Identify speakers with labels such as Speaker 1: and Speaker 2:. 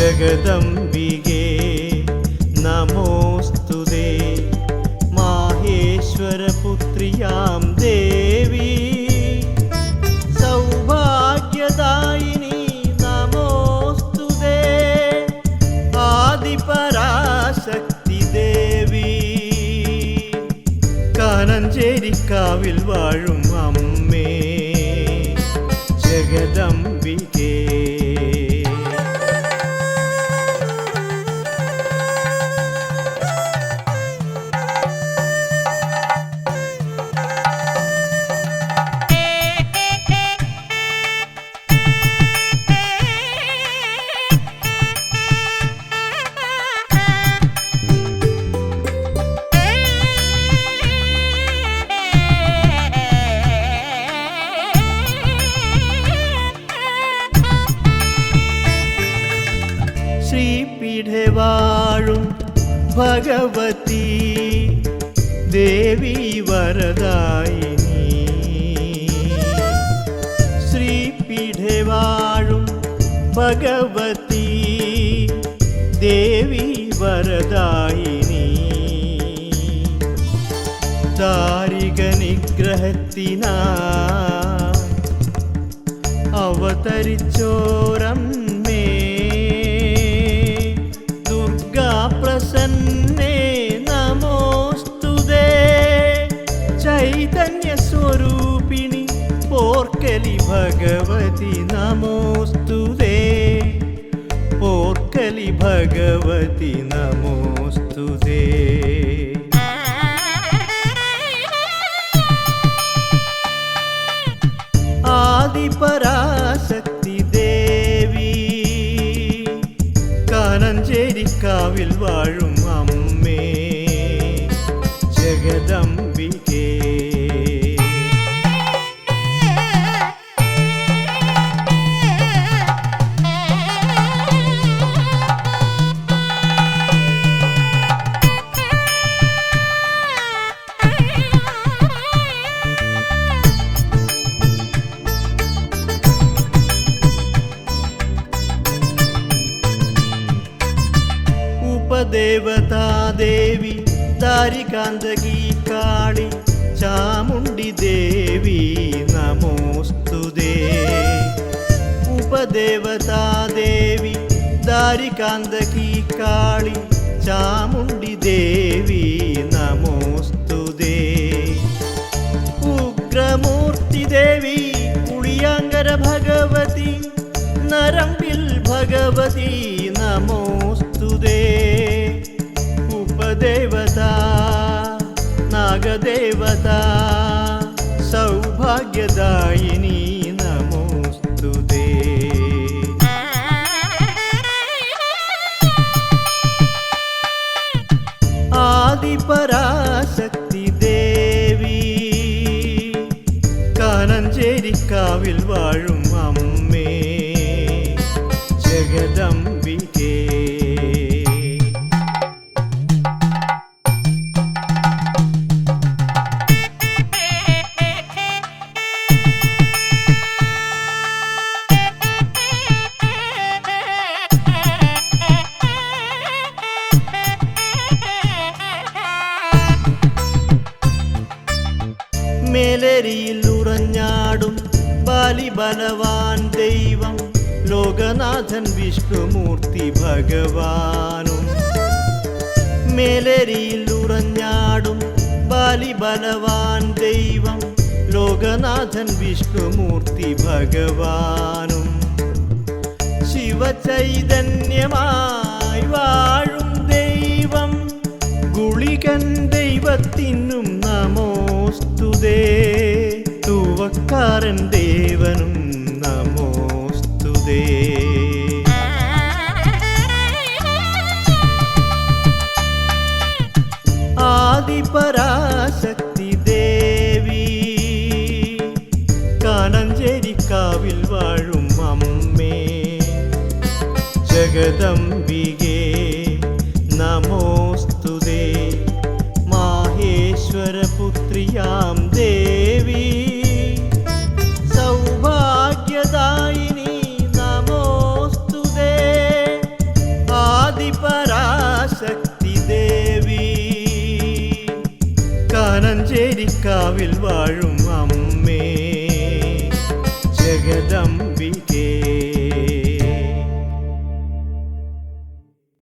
Speaker 1: ജഗദംബികേ നമോസ്തു മാഹേശ്വരപുത്രിയാം ദേവി. സൗഭാഗ്യദായിനി വാഴും അമ്മേ. ജഗദംബികേ ശ്രീപീഠെ വാഴും ഭഗവതി. ദേവി വരദായിനി. ശ്രീപീഠെ വാഴും ഭഗവതി. ദേവി വരദായിനി. താരിക നിഗ്രഹത്തിനാ അവതരിച്ചോരമ്മേ പ്രസന്നേ നമോസ്തുതേ. ചൈതന്യ സ്വരൂപിണി പോർക്കലി ഭഗവതി നമോസ്തുതേ. പോർക്കലി ഭഗവതി നമോസ്തുതേ. ഉപദേവതാ ദേവി ദാരികാന്തകി കാളി ചാമുണ്ടി ദേവി നമോസ്തുതേ ഉപദേവതാ ദേവി ദാരികാന്തകി കാളി ചാമുണ്ടി ദേവി നമോസ്തുതേ ഉഗ്രമൂർത്തി ദേവി കുളിയാങ്കര ഭഗവതി നരമ്പിൽ ഭഗവതി നമോസ്തുതേ ഉപദേവത നാഗദേവത സൗഭാഗ്യദായിനി നമോസ്തുതേ ആദിപരാശക്തി ദേവി കാനഞ്ചേരിക്കാവിൽ വാഴും അമ്മേ ഉറഞ്ഞാടും ബാലിബലവാൻ ദൈവം ലോകനാഥൻ വിഷ്ണുമൂർത്തി ഭഗവാനും. മേലരിയിൽ ഉറഞ്ഞാടും ബാലിബലവാൻ ദൈവം ലോകനാഥൻ വിഷ്ണുമൂർത്തി ഭഗവാനും. ശിവചൈതന്യമായി വാഴും ദൈവം ഗുളികൻ ദൈവത്തിനും നമോസ്തുതേ. തൂവക്കാരൻ ദേവനും നമോസ്തുതേ. ആദിപരാശക്തി ദേവി കാനഞ്ചേരിക്കാവിൽ വാഴും അമ്മേ. ജഗദംബികേ നമോസ്തുതേ. മാഹേശ്വരപുത്രിയാം മഞ്ചേരിക്കാവിൽ വാഴും അമ്മേ ജഗദംബികേ